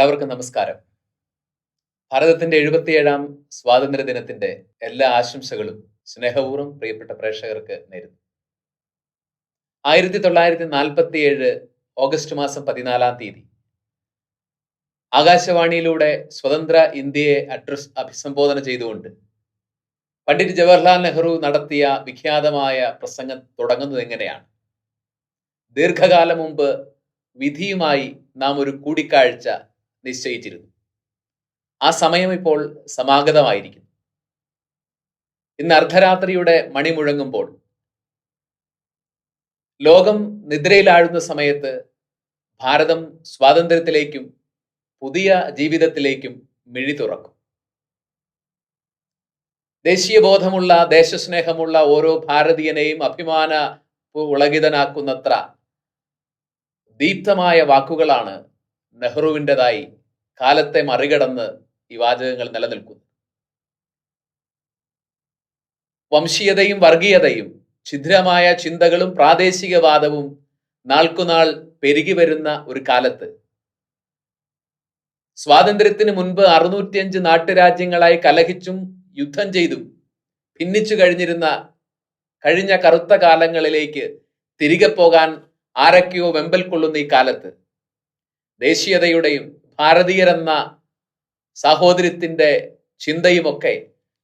എല്ലാവർക്കും നമസ്കാരം. ഭാരതത്തിന്റെ എഴുപത്തിയേഴാം സ്വാതന്ത്ര്യ ദിനത്തിന്റെ എല്ലാ ആശംസകളും സ്നേഹപൂർവം പ്രിയപ്പെട്ട പ്രേക്ഷകർക്ക് നേരുന്നു. ആയിരത്തി തൊള്ളായിരത്തി നാൽപ്പത്തി ഏഴ് ഓഗസ്റ്റ് മാസം പതിനാലാം തീയതി ആകാശവാണിയിലൂടെ സ്വതന്ത്ര ഇന്ത്യയെ അഡ്രസ് അഭിസംബോധന ചെയ്തുകൊണ്ട് പണ്ഡിറ്റ് ജവഹർലാൽ നെഹ്റു നടത്തിയ വിഖ്യാതമായ പ്രസംഗം തുടങ്ങുന്നത് എങ്ങനെയാണ്? ദീർഘകാലം മുമ്പ് വിധിയുമായി നാം ഒരു കൂടിക്കാഴ്ച നിശ്ചയിച്ചിരുന്നു. ആ സമയം ഇപ്പോൾ സമാഗതമായിരിക്കുന്നു. ഇന്ന് അർദ്ധരാത്രിയുടെ മണി മുഴങ്ങുമ്പോൾ ലോകം നിദ്രയിലാഴുന്ന സമയത്ത് ഭാരതം സ്വാതന്ത്ര്യത്തിലേക്കും പുതിയ ജീവിതത്തിലേക്കും മിഴി തുറക്കും. ദേശീയ ബോധമുള്ള ദേശസ്നേഹമുള്ള ഓരോ ഭാരതീയനെയും അഭിമാന ഉളകിതനാക്കുന്നത്ര ദീപ്തമായ വാക്കുകളാണ് നെഹ്റുവിന്റെതായി കാലത്തെ മറികടന്ന് ഈ വാചകങ്ങൾ നിലനിൽക്കുന്നു. വംശീയതയും വർഗീയതയും ഛിദ്രമായ ചിന്തകളും പ്രാദേശികവാദവും നാൾക്കുനാൾ പെരുകി വരുന്ന ഒരു കാലത്ത്. സ്വാതന്ത്ര്യത്തിന് മുൻപ് അറുന്നൂറ്റിയഞ്ച് നാട്ടുരാജ്യങ്ങളായി കലഹിച്ചും യുദ്ധം ചെയ്തും ഭിന്നിച്ചു കഴിഞ്ഞിരുന്ന കഴിഞ്ഞ കറുത്ത കാലങ്ങളിലേക്ക് തിരികെ പോകാൻ ആരൊക്കെയോ വെമ്പൽ കൊള്ളുന്ന ഈ കാലത്ത് ദേശീയതയുടെയും ഭാരതീയരെന്ന സഹോദര്യത്തിന്റെ ചിന്തയുമൊക്കെ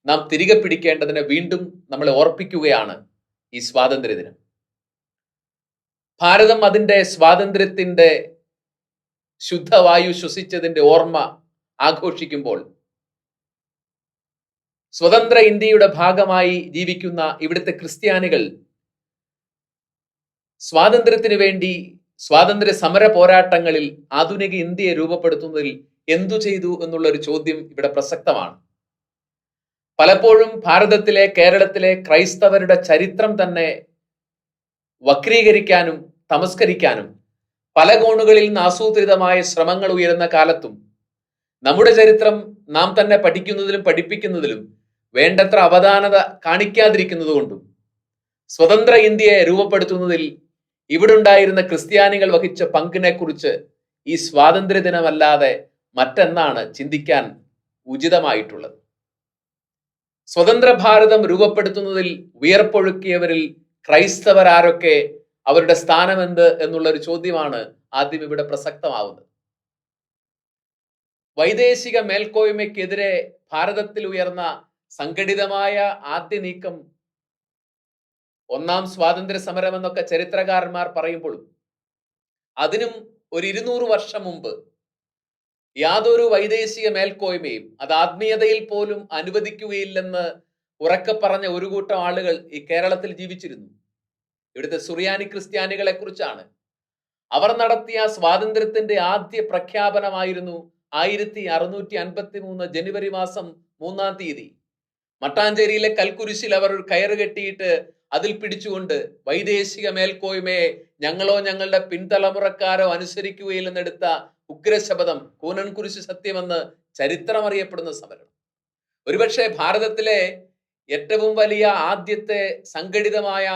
നാം തിരികെ പിടിക്കേണ്ടതിന് വീണ്ടും നമ്മളെ ഓർപ്പിക്കുകയാണ് ഈ സ്വാതന്ത്ര്യദിനം. ഭാരതം അതിന്റെ സ്വാതന്ത്ര്യത്തിന്റെ ശുദ്ധവായു ശ്വസിച്ചതിന്റെ ഓർമ്മ ആഘോഷിക്കുമ്പോൾ സ്വതന്ത്ര ഇന്ത്യയുടെ ഭാഗമായി ജീവിക്കുന്ന ഇവിടുത്തെ ക്രിസ്ത്യാനികൾ സ്വാതന്ത്ര്യത്തിന് വേണ്ടി സ്വാതന്ത്ര്യ സമര പോരാട്ടങ്ങളിൽ ആധുനിക ഇന്ത്യയെ രൂപപ്പെടുത്തുന്നതിൽ എന്തു ചെയ്തു എന്നുള്ള ഒരു ചോദ്യം ഇവിടെ പ്രസക്തമാണ്. പലപ്പോഴും ഭാരതത്തിലെ കേരളത്തിലെ ക്രൈസ്തവരുടെ ചരിത്രം തന്നെ വക്രീകരിക്കാനും തമസ്കരിക്കാനും പല കോണുകളിൽ നിന്ന് ആസൂത്രിതമായ ശ്രമങ്ങൾ ഉയരുന്ന കാലത്തും നമ്മുടെ ചരിത്രം നാം തന്നെ പഠിക്കുന്നതിലും പഠിപ്പിക്കുന്നതിലും വേണ്ടത്ര അവധാനത കാണിക്കാതിരിക്കുന്നതുകൊണ്ടും സ്വതന്ത്ര ഇന്ത്യയെ രൂപപ്പെടുത്തുന്നതിൽ ഇവിടെ ഉണ്ടായിരുന്ന ക്രിസ്ത്യാനികൾ വഹിച്ച പങ്കിനെ കുറിച്ച് ഈ സ്വാതന്ത്ര്യ ദിനമല്ലാതെ മറ്റെന്നാണ് ചിന്തിക്കാൻ ഉചിതമായിട്ടുള്ളത്. സ്വതന്ത്ര ഭാരതം രൂപപ്പെടുത്തുന്നതിൽ വിയർപ്പൊഴുക്കിയവരിൽ ക്രൈസ്തവരാരൊക്കെ അവരുടെ സ്ഥാനമെന്ത് എന്നുള്ള ഒരു ചോദ്യമാണ് ആദ്യം ഇവിടെ പ്രസക്തമാവുന്നത്. വൈദേശിക മേൽക്കോയ്മയ്ക്കെതിരെ ഭാരതത്തിൽ ഉയർന്ന സംഘടിതമായ ആദ്യ നീക്കം ഒന്നാം സ്വാതന്ത്ര്യ സമരം എന്നൊക്കെ ചരിത്രകാരന്മാർ പറയുമ്പോഴും അതിനും ഒരു ഇരുന്നൂറ് വർഷം മുമ്പ് യാതൊരു വൈദേശിക മേൽക്കോയ്മയും അത് ആത്മീയതയിൽ പോലും അനുവദിക്കുകയില്ലെന്ന് ഉറക്കെ പറഞ്ഞ ഒരു കൂട്ടം ആളുകൾ ഈ കേരളത്തിൽ ജീവിച്ചിരുന്നു. ഇവിടുത്തെ സുറിയാനി ക്രിസ്ത്യാനികളെ കുറിച്ചാണ്. അവർ നടത്തിയ സ്വാതന്ത്ര്യത്തിന്റെ ആദ്യ പ്രഖ്യാപനമായിരുന്നു ആയിരത്തി അറുന്നൂറ്റി അൻപത്തി മൂന്ന് ജനുവരി മാസം മൂന്നാം തീയതി. മട്ടാഞ്ചേരിയിലെ കൽക്കുരിശിൽ അവർ ഒരു കയറ് കെട്ടിയിട്ട് അതിൽ പിടിച്ചുകൊണ്ട് വൈദേശിക മേൽക്കോയ്മയെ ഞങ്ങളോ ഞങ്ങളുടെ പിൻതലമുറക്കാരോ അനുസരിക്കുകയില്ലെന്നെടുത്ത ഉഗ്രശപഥം കൂനൻ കുരിശ് സത്യമെന്ന് ചരിത്രമറിയപ്പെടുന്ന സമരം ഒരുപക്ഷെ ഭാരതത്തിലെ ഏറ്റവും വലിയ ആദ്യത്തെ സംഘടിതമായ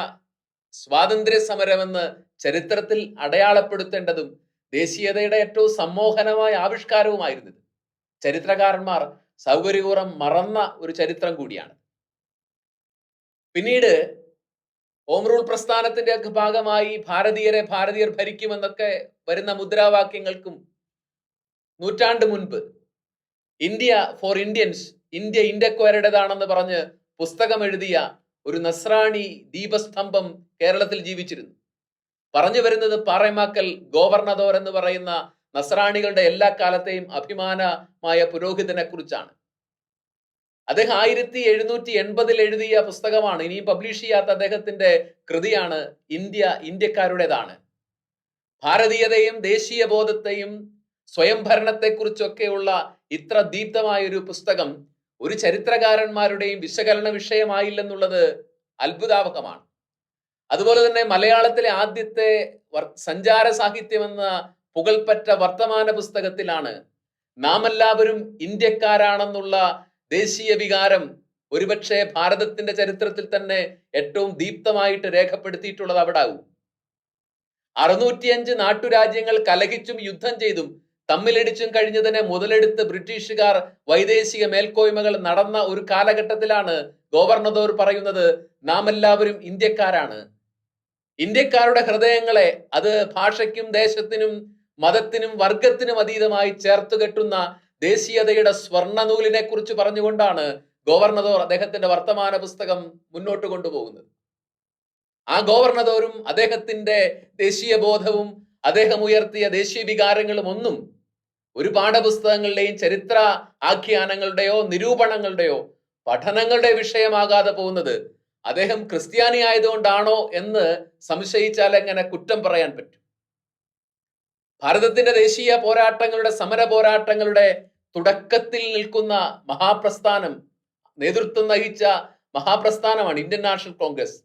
സ്വാതന്ത്ര്യ സമരമെന്ന് ചരിത്രത്തിൽ അടയാളപ്പെടുത്തേണ്ടതും ദേശീയതയുടെ ഏറ്റവും സമ്മോഹനമായ ആവിഷ്കാരവുമായിരുന്നു ചരിത്രകാരന്മാർ സൗകര്യപൂർവം മറന്ന ഒരു ചരിത്രം കൂടിയാണ്. പിന്നീട് ഹോം റൂൾ പ്രസ്ഥാനത്തിന്റെ ഒക്കെ ഭാഗമായി ഭാരതീയരെ ഭാരതീയർ ഭരിക്കുമെന്നൊക്കെ വരുന്ന മുദ്രാവാക്യങ്ങൾക്കും നൂറ്റാണ്ട് മുൻപ് ഇന്ത്യ ഫോർ ഇന്ത്യൻസ് ഇന്ത്യ ഇന്ത്യക്കാരുടേതാണെന്ന് പറഞ്ഞ് പുസ്തകം എഴുതിയ ഒരു നസ്രാണി ദീപസ്തംഭം കേരളത്തിൽ ജീവിച്ചിരുന്നു. പറഞ്ഞു വരുന്നത് പാറേമാക്കൽ ഗോവർണദോർ എന്ന് പറയുന്ന നസ്രാണികളുടെ എല്ലാ കാലത്തെയും അഭിമാനമായ പുരോഹിതനെ കുറിച്ചാണ് അദ്ദേഹം ആയിരത്തി എഴുന്നൂറ്റി എൺപതിൽ എഴുതിയ പുസ്തകമാണ്. ഇനിയും പബ്ലിഷ് ചെയ്യാത്ത അദ്ദേഹത്തിന്റെ കൃതിയാണ് ഇന്ത്യ ഇന്ത്യക്കാരുടേതാണ്. ഭാരതീയതയും ദേശീയ ബോധത്തെയും സ്വയംഭരണത്തെക്കുറിച്ചൊക്കെയുള്ള ഇത്ര ദീപ്തമായ ഒരു പുസ്തകം ഒരു ചരിത്രകാരന്മാരുടെയും വിശകലന വിഷയമായില്ലെന്നുള്ളത് അത്ഭുതാവഹമാണ്. അതുപോലെ തന്നെ മലയാളത്തിലെ ആദ്യത്തെ സഞ്ചാര സാഹിത്യം എന്ന പുകൾപ്പറ്റ വർത്തമാന പുസ്തകത്തിലാണ് നാം എല്ലാവരും ഇന്ത്യക്കാരാണെന്നുള്ള ദേശീയ വികാരം ഒരുപക്ഷെ ഭാരതത്തിന്റെ ചരിത്രത്തിൽ തന്നെ ഏറ്റവും ദീപ്തമായിട്ട് രേഖപ്പെടുത്തിയിട്ടുള്ളത് അവിടെ ആവും അറുന്നൂറ്റിയഞ്ച് നാട്ടുരാജ്യങ്ങൾ കലഹിച്ചും യുദ്ധം ചെയ്തും തമ്മിലടിച്ചും കഴിഞ്ഞതിനെ മുതലെടുത്ത് ബ്രിട്ടീഷുകാർ വൈദേശിക മേൽക്കോയ്മകൾ നടന്ന ഒരു കാലഘട്ടത്തിലാണ് ഗവർണദോർ പറയുന്നത് നാം എല്ലാവരും ഇന്ത്യക്കാരാണ്. ഇന്ത്യക്കാരുടെ ഹൃദയങ്ങളെ അത് ഭാഷയ്ക്കും ദേശത്തിനും മതത്തിനും വർഗത്തിനും അതീതമായി ചേർത്ത് കെട്ടുന്ന ദേശീയതയുടെ സ്വർണനൂലിനെ കുറിച്ച് പറഞ്ഞുകൊണ്ടാണ് ഗവർണദോർ അദ്ദേഹത്തിന്റെ വർത്തമാന പുസ്തകം മുന്നോട്ട് കൊണ്ടുപോകുന്നത്. ആ ഗവർണദോറും അദ്ദേഹത്തിന്റെ ദേശീയ ബോധവും അദ്ദേഹം ഉയർത്തിയ ദേശീയ വികാരങ്ങളും ഒന്നും ഒരു പാഠപുസ്തകങ്ങളുടെയും ചരിത്ര ആഖ്യാനങ്ങളുടെയോ നിരൂപണങ്ങളുടെയോ പഠനങ്ങളുടെ വിഷയമാകാതെ പോകുന്നത് അദ്ദേഹം ക്രിസ്ത്യാനി ആയതുകൊണ്ടാണോ എന്ന് സംശയിച്ചാൽ എങ്ങനെ കുറ്റം പറയാൻ പറ്റും? ഭാരതത്തിന്റെ ദേശീയ പോരാട്ടങ്ങളുടെ സമര പോരാട്ടങ്ങളുടെ തുടക്കത്തിൽ നിൽക്കുന്ന മഹാപ്രസ്ഥാനം നേതൃത്വം നയിച്ച മഹാപ്രസ്ഥാനമാണ് ഇന്ത്യൻ നാഷണൽ കോൺഗ്രസ്.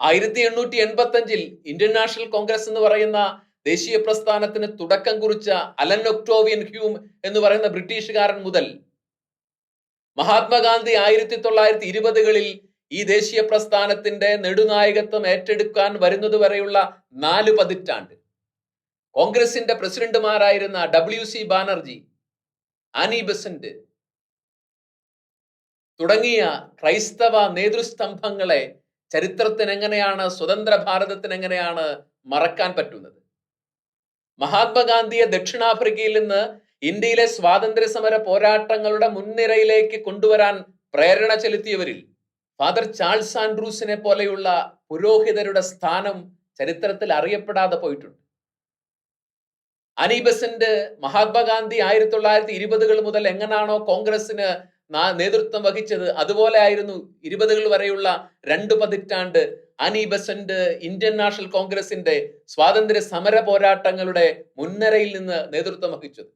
ആയിരത്തി എണ്ണൂറ്റി എൺപത്തി അഞ്ചിൽ ഇന്ത്യൻ നാഷണൽ കോൺഗ്രസ് എന്ന് പറയുന്ന ദേശീയ പ്രസ്ഥാനത്തിന് തുടക്കം കുറിച്ച അലൻ ഒക്ടോവിയൻ ഹ്യൂം എന്ന് പറയുന്ന ബ്രിട്ടീഷുകാരൻ മുതൽ മഹാത്മാഗാന്ധി ആയിരത്തി തൊള്ളായിരത്തി ഇരുപതുകളിൽ ഈ ദേശീയ പ്രസ്ഥാനത്തിന്റെ നെടുനായകത്വം ഏറ്റെടുക്കാൻ വരുന്നത് വരെയുള്ള നാല് പതിറ്റാണ്ട്. കോൺഗ്രസിന്റെ പ്രസിഡന്റുമാരായിരുന്ന W C Banerjee Annie Besant തുടങ്ങിയ ക്രൈസ്തവ നേതൃസ്തംഭങ്ങളെ ചരിത്രത്തിന് എങ്ങനെയാണ് സ്വതന്ത്ര ഭാരതത്തിന് എങ്ങനെയാണ് മറക്കാൻ പറ്റുന്നത്? മഹാത്മാഗാന്ധിയെ ദക്ഷിണാഫ്രിക്കയിൽ നിന്ന് ഇന്ത്യയിലെ സ്വാതന്ത്ര്യ സമര പോരാട്ടങ്ങളുടെ മുൻനിരയിലേക്ക് കൊണ്ടുവരാൻ പ്രേരണ ചെലുത്തിയവരിൽ ഫാദർ ചാൾസ് ആൻഡ്രൂസിനെ പോലെയുള്ള പുരോഹിതരുടെ സ്ഥാനം ചരിത്രത്തിൽ അറിയപ്പെടാതെ പോയിട്ടുണ്ട്. അനീബസന്റ് മഹാത്മാഗാന്ധി ആയിരത്തി തൊള്ളായിരത്തി ഇരുപതുകൾ മുതൽ എങ്ങനാണോ കോൺഗ്രസിന് നേതൃത്വം വഹിച്ചത് അതുപോലെ ആയിരുന്നു ഇരുപതുകൾ വരെയുള്ള രണ്ട് പതിറ്റാണ്ട് അനി ബസന്റ് ഇന്ത്യൻ നാഷണൽ കോൺഗ്രസിന്റെ സ്വാതന്ത്ര്യ സമര പോരാട്ടങ്ങളുടെ മുൻനിരയിൽ നിന്ന് നേതൃത്വം വഹിച്ചത്.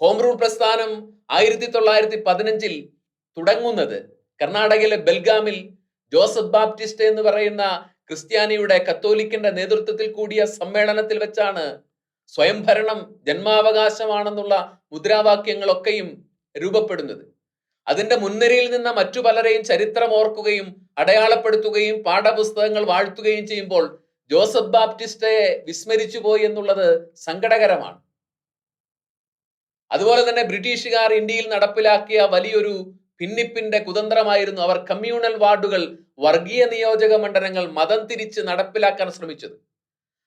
ഹോം റൂൾ പ്രസ്ഥാനം ആയിരത്തി തൊള്ളായിരത്തി പതിനഞ്ചിൽ തുടങ്ങുന്നത് കർണാടകയിലെ ബെൽഗാമിൽ ജോസഫ് ബാപ്റ്റിസ്റ്റ് എന്ന് പറയുന്ന ക്രിസ്ത്യാനിയുടെ കത്തോലിക്കിന്റെ നേതൃത്വത്തിൽ കൂടിയ സമ്മേളനത്തിൽ വെച്ചാണ് സ്വയംഭരണം ജന്മാവകാശമാണെന്നുള്ള മുദ്രാവാക്യങ്ങളൊക്കെയും രൂപപ്പെടുന്നത്. അതിന്റെ മുൻനിരയിൽ നിന്ന മറ്റു പലരെയും ചരിത്രം ഓർക്കുകയും അടയാളപ്പെടുത്തുകയും പാഠപുസ്തകങ്ങൾ വാഴ്ത്തുകയും ചെയ്യുമ്പോൾ ജോസഫ് ബാപ്റ്റിസ്റ്റയെ വിസ്മരിച്ചു പോയി എന്നുള്ളത് സങ്കടകരമാണ്. അതുപോലെ തന്നെ ബ്രിട്ടീഷുകാർ ഇന്ത്യയിൽ നടപ്പിലാക്കിയ വലിയൊരു ഭിന്നിപ്പിന്റെ കുതന്ത്രമായിരുന്നു അവർ കമ്മ്യൂണൽ വാർഡുകൾ വർഗീയ നിയോജക മണ്ഡലങ്ങൾ മതം തിരിച്ച് നടപ്പിലാക്കാൻ ശ്രമിച്ചത്.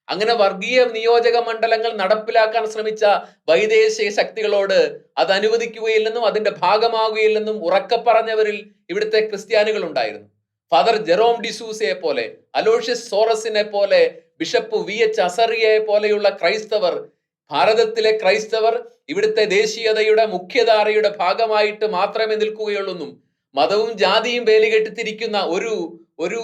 അങ്ങനെ വർഗീയ നിയോജക മണ്ഡലങ്ങൾ നടപ്പിലാക്കാൻ ശ്രമിച്ച വൈദേശിക ശക്തികളോട് അത് അനുവദിക്കുകയില്ലെന്നും അതിന്റെ ഭാഗമാകുകയില്ലെന്നും ഉറക്കെ പറഞ്ഞവരിൽ ഇവിടുത്തെ ക്രിസ്ത്യാനികൾ ഉണ്ടായിരുന്നു. ഫാദർ ജെറോം ഡിസൂസയെ പോലെ അലോഷ്യസ് സോറസിനെ പോലെ ബിഷപ്പ് വി എച്ച് അസറിയെ പോലെയുള്ള ക്രൈസ്തവർ ഭാരതത്തിലെ ക്രൈസ്തവർ ഇവിടുത്തെ ദേശീയതയുടെ മുഖ്യധാരയുടെ ഭാഗമായിട്ട് മാത്രമേ നിൽക്കുകയുള്ളൂ മതവും ജാതിയും വേലികെട്ടിത്തിരിക്കുന്ന ഒരു ഒരു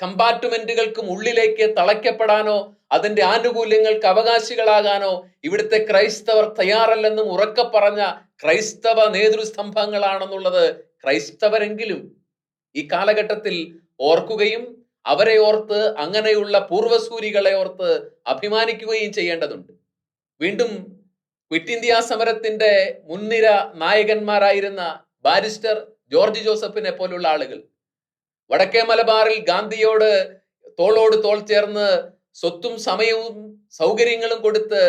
കമ്പാർട്ട്മെന്റുകൾക്കും ഉള്ളിലേക്ക് തളയ്ക്കപ്പെടാനോ അതിന്റെ ആനുകൂല്യങ്ങൾക്ക് അവകാശികളാകാനോ ഇവിടുത്തെ ക്രൈസ്തവർ തയ്യാറല്ലെന്നും ഉറക്കെ പറഞ്ഞ ക്രൈസ്തവ നേതൃസ്തംഭങ്ങളാണെന്നുള്ളത് ക്രൈസ്തവരെങ്കിലും ഈ കാലഘട്ടത്തിൽ ഓർക്കുകയും അവരെ ഓർത്ത് അങ്ങനെയുള്ള പൂർവസൂരികളെ ഓർത്ത് അഭിമാനിക്കുകയും ചെയ്യേണ്ടതുണ്ട്. വീണ്ടും ക്വിറ്റ് ഇന്ത്യ സമരത്തിന്റെ മുൻനിര നായകന്മാരായിരുന്ന ബാരിസ്റ്റർ ജോർജ് ജോസഫിനെ പോലുള്ള ആളുകൾ. വടക്കേ മലബാറിൽ ഗാന്ധിയോട് തോളോട് തോൾ ചേർന്ന് സ്വത്തും സമയവും സൗകര്യങ്ങളും കൊടുത്ത്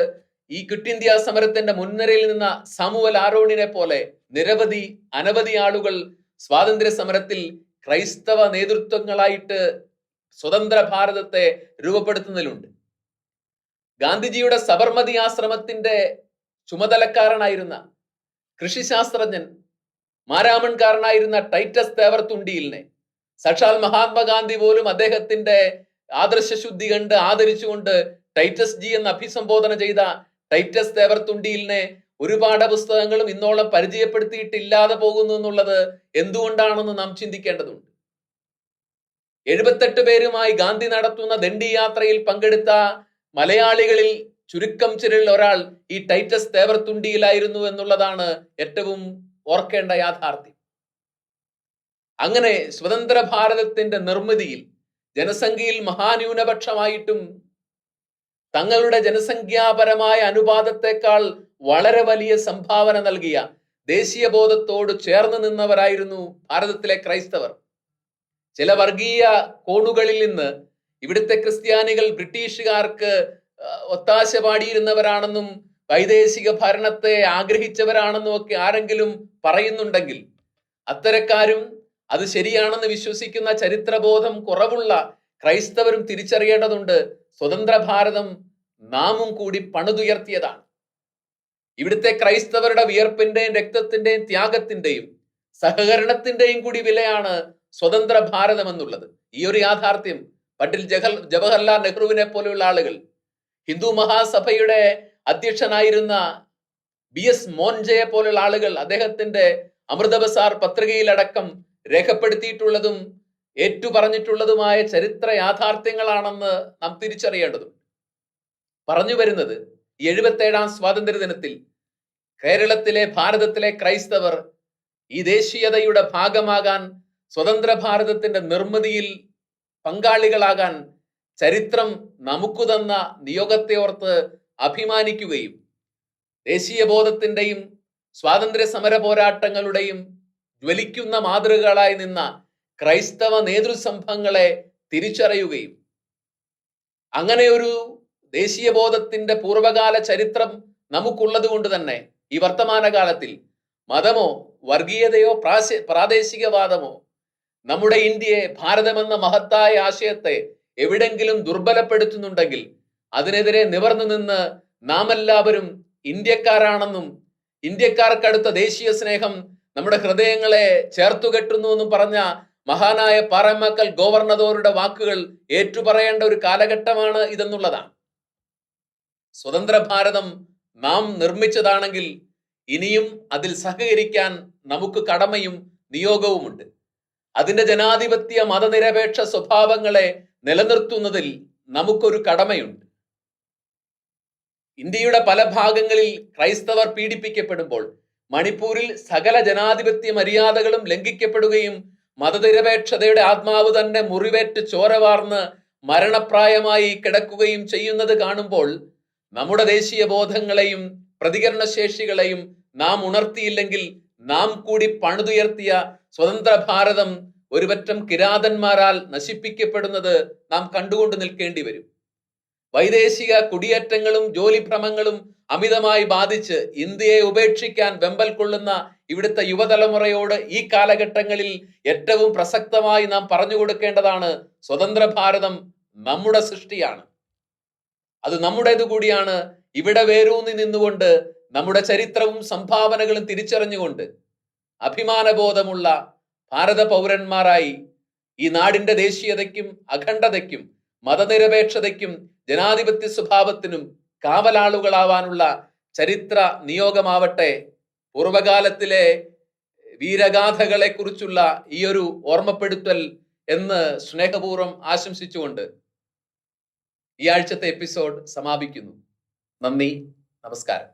ഈ ക്വിറ്റ് ഇന്ത്യ സമരത്തിന്റെ മുൻനിരയിൽ നിന്ന സാമുവൽ ആരോണിനെ പോലെ നിരവധി അനവധി ആളുകൾ സ്വാതന്ത്ര്യ സമരത്തിൽ ക്രൈസ്തവ നേതൃത്വങ്ങളായിട്ട് സ്വതന്ത്ര ഭാരതത്തെ രൂപപ്പെടുത്തുന്നതിലുണ്ട്. ഗാന്ധിജിയുടെ സബർമതി ആശ്രമത്തിന്റെ ചുമതലക്കാരനായിരുന്ന കൃഷിശാസ്ത്രജ്ഞൻ മാരാമൺകാരനായിരുന്ന ടൈറ്റസ് തേവർത്തുണ്ടിയിലിനെ. സാക്ഷാൽ മഹാത്മാഗാന്ധി പോലും അദ്ദേഹത്തിന്റെ ആദർശശുദ്ധി കണ്ട് ആദരിച്ചുകൊണ്ട് ടൈറ്റസ് ജി എന്ന് അഭിസംബോധന ചെയ്ത ടൈറ്റസ് തേവർത്തുണ്ടിയിലിനെ ഒരുപാട് പുസ്തകങ്ങളും ഇന്നോളം പരിചയപ്പെടുത്തിയിട്ടില്ലാതെ പോകുന്നു എന്നുള്ളത് എന്തുകൊണ്ടാണെന്ന് നാം ചിന്തിക്കേണ്ടതുണ്ട്. എഴുപത്തെട്ട് പേരുമായി ഗാന്ധി നടത്തുന്ന ദണ്ഡി യാത്രയിൽ പങ്കെടുത്ത മലയാളികളിൽ ചുരുക്കം ചിലരിൽ ഒരാൾ ഈ ടൈറ്റസ് തേവർത്തുണ്ടിയിലായിരുന്നു എന്നുള്ളതാണ് ഏറ്റവും ഓർക്കേണ്ട യാഥാർത്ഥ്യം. അങ്ങനെ സ്വതന്ത്ര ഭാരതത്തിന്റെ നിർമ്മിതിയിൽ ജനസംഖ്യയിൽ മഹാന്യൂനപക്ഷമായിട്ടും തങ്ങളുടെ ജനസംഖ്യാപരമായ അനുപാതത്തെക്കാൾ വളരെ വലിയ സംഭാവന നൽകിയ ദേശീയ ബോധത്തോട് ചേർന്ന് നിന്നവരായിരുന്നു ഭാരതത്തിലെ ക്രൈസ്തവർ. ചില വർഗീയ കോണുകളിൽ നിന്ന് ഇവിടുത്തെ ക്രിസ്ത്യാനികൾ ബ്രിട്ടീഷുകാർക്ക് ഒത്താശ പാടിയിരുന്നവരാണെന്നും വൈദേശിക ഭരണത്തെ ആഗ്രഹിച്ചവരാണെന്നും ഒക്കെ ആരെങ്കിലും പറയുന്നുണ്ടെങ്കിൽ അത്തരക്കാരും അത് ശരിയാണെന്ന് വിശ്വസിക്കുന്ന ചരിത്രബോധം കുറവുള്ള ക്രൈസ്തവരും തിരിച്ചറിയേണ്ടതുണ്ട്. സ്വതന്ത്ര ഭാരതം നാമും കൂടി പണിതുയർത്തിയതാണ്. ഇവിടുത്തെ ക്രൈസ്തവരുടെ വിയർപ്പിന്റെയും രക്തത്തിന്റെയും ത്യാഗത്തിന്റെയും സഹകരണത്തിന്റെയും കൂടി വിലയാണ് സ്വതന്ത്ര ഭാരതം എന്നുള്ളത്. ഈ ഒരു യാഥാർത്ഥ്യം പണ്ടിൽ ജഹൽ ജവഹർലാൽ നെഹ്റുവിനെ പോലെയുള്ള ആളുകൾ ഹിന്ദു മഹാസഭയുടെ അധ്യക്ഷനായിരുന്ന ബി എസ് മോൻജയെ പോലുള്ള ആളുകൾ അദ്ദേഹത്തിന്റെ അമൃതബസാർ പത്രികയിലടക്കം രേഖപ്പെടുത്തിയിട്ടുള്ളതും ഏറ്റുപറഞ്ഞിട്ടുള്ളതുമായ ചരിത്ര യാഥാർത്ഥ്യങ്ങളാണെന്ന് നാം തിരിച്ചറിയേണ്ടതുണ്ട്. പറഞ്ഞു വരുന്നത് എഴുപത്തേഴാം സ്വാതന്ത്ര്യ ദിനത്തിൽ കേരളത്തിലെ ഭാരതത്തിലെ ക്രൈസ്തവർ ഈ ദേശീയതയുടെ ഭാഗമാകാൻ സ്വതന്ത്ര ഭാരതത്തിന്റെ നിർമ്മിതിയിൽ പങ്കാളികളാകാൻ ചരിത്രം നമുക്ക് തന്ന നിയോഗത്തെ ഓർത്ത് അഭിമാനിക്കുകയും ദേശീയ ബോധത്തിന്റെയും സ്വാതന്ത്ര്യ സമര പോരാട്ടങ്ങളുടെയും ജ്വലിക്കുന്ന മാതൃകകളായി നിന്ന ക്രൈസ്തവ നേതൃസംഭങ്ങളെ തിരിച്ചറിയുകയും അങ്ങനെ ഒരു ദേശീയ ബോധത്തിന്റെ പൂർവകാല ചരിത്രം നമുക്കുള്ളത് കൊണ്ട് തന്നെ ഈ വർത്തമാനകാലത്തിൽ മതമോ വർഗീയതയോ പ്രാദേശികവാദമോ നമ്മുടെ ഇന്ത്യയെ ഭാരതമെന്ന മഹത്തായ ആശയത്തെ എവിടെങ്കിലും ദുർബലപ്പെടുത്തുന്നുണ്ടെങ്കിൽ അതിനെതിരെ നിവർന്നു നിന്ന് നാം എല്ലാവരും ഇന്ത്യക്കാരാണെന്നും ഇന്ത്യക്കാർക്കടുത്ത ദേശീയ സ്നേഹം നമ്മുടെ ഹൃദയങ്ങളെ ചേർത്തുകെട്ടുന്നു എന്നും പറഞ്ഞ മഹാനായ പാറമക്കൽ ഗോവർണതോരുടെ വാക്കുകൾ ഏറ്റുപറയേണ്ട ഒരു കാലഘട്ടമാണ് ഇതെന്നുള്ളതാണ്. സ്വതന്ത്ര ഭാരതം നാം നിർമ്മിച്ചതാണെങ്കിൽ ഇനിയും അതിൽ സഹകരിക്കാൻ നമുക്ക് കടമയും നിയോഗവുമുണ്ട്. അതിന്റെ ജനാധിപത്യ മതനിരപേക്ഷ സ്വഭാവങ്ങളെ നിലനിർത്തുന്നതിൽ നമുക്കൊരു കടമയുണ്ട്. ഇന്ത്യയുടെ പല ഭാഗങ്ങളിൽ ക്രൈസ്തവർ പീഡിപ്പിക്കപ്പെടുമ്പോൾ മണിപ്പൂരിൽ സകല ജനാധിപത്യ മര്യാദകളും ലംഘിക്കപ്പെടുകയും മതനിരപേക്ഷതയുടെ ആത്മാവ് തന്നെ മുറിവേറ്റ് ചോരവാർന്ന് മരണപ്രായമായി കിടക്കുകയും ചെയ്യുന്നത് കാണുമ്പോൾ നമ്മുടെ ദേശീയ ബോധങ്ങളെയും പ്രതികരണശേഷികളെയും നാം ഉണർത്തിയില്ലെങ്കിൽ നാം കൂടി പണിതുയർത്തിയ സ്വതന്ത്ര ഭാരതം ഒരുപറ്റം കിരാതന്മാരാൽ നശിപ്പിക്കപ്പെടുന്നത് നാം കണ്ടുകൊണ്ട് നിൽക്കേണ്ടി വരും. വൈദേശിക കുടിയേറ്റങ്ങളും ജോലിഭ്രമങ്ങളും അമിതമായി ബാധിച്ച് ഇന്ത്യയെ ഉപേക്ഷിക്കാൻ വെമ്പൽ കൊള്ളുന്ന ഇവിടുത്തെ യുവതലമുറയോട് ഈ കാലഘട്ടങ്ങളിൽ ഏറ്റവും പ്രസക്തമായി നാം പറഞ്ഞു കൊടുക്കേണ്ടതാണ് സ്വതന്ത്ര ഭാരതം നമ്മുടെ സൃഷ്ടിയാണ്. അത് നമ്മുടേത് കൂടിയാണ്. ഇവിടെ വേരൂന്നി നിന്നുകൊണ്ട് നമ്മുടെ ചരിത്രവും സംഭാവനകളും തിരിച്ചറിഞ്ഞുകൊണ്ട് അഭിമാനബോധമുള്ള ഭാരത പൗരന്മാരായി ഈ നാടിന്റെ ദേശീയതയ്ക്കും അഖണ്ഡതയ്ക്കും മതനിരപേക്ഷതയ്ക്കും ജനാധിപത്യ സ്വഭാവത്തിനും കാവലാളുകളാവാനുള്ള ചരിത്ര നിയോഗമാവട്ടെ പൂർവകാലത്തിലെ വീരഗാഥകളെ കുറിച്ചുള്ള ഈ ഒരു ഓർമ്മപ്പെടുത്തൽ എന്ന് സ്നേഹപൂർവം ആശംസിച്ചുകൊണ്ട് ഈ ആഴ്ചത്തെ എപ്പിസോഡ് സമാപിക്കുന്നു. നന്ദി നമസ്കാരം.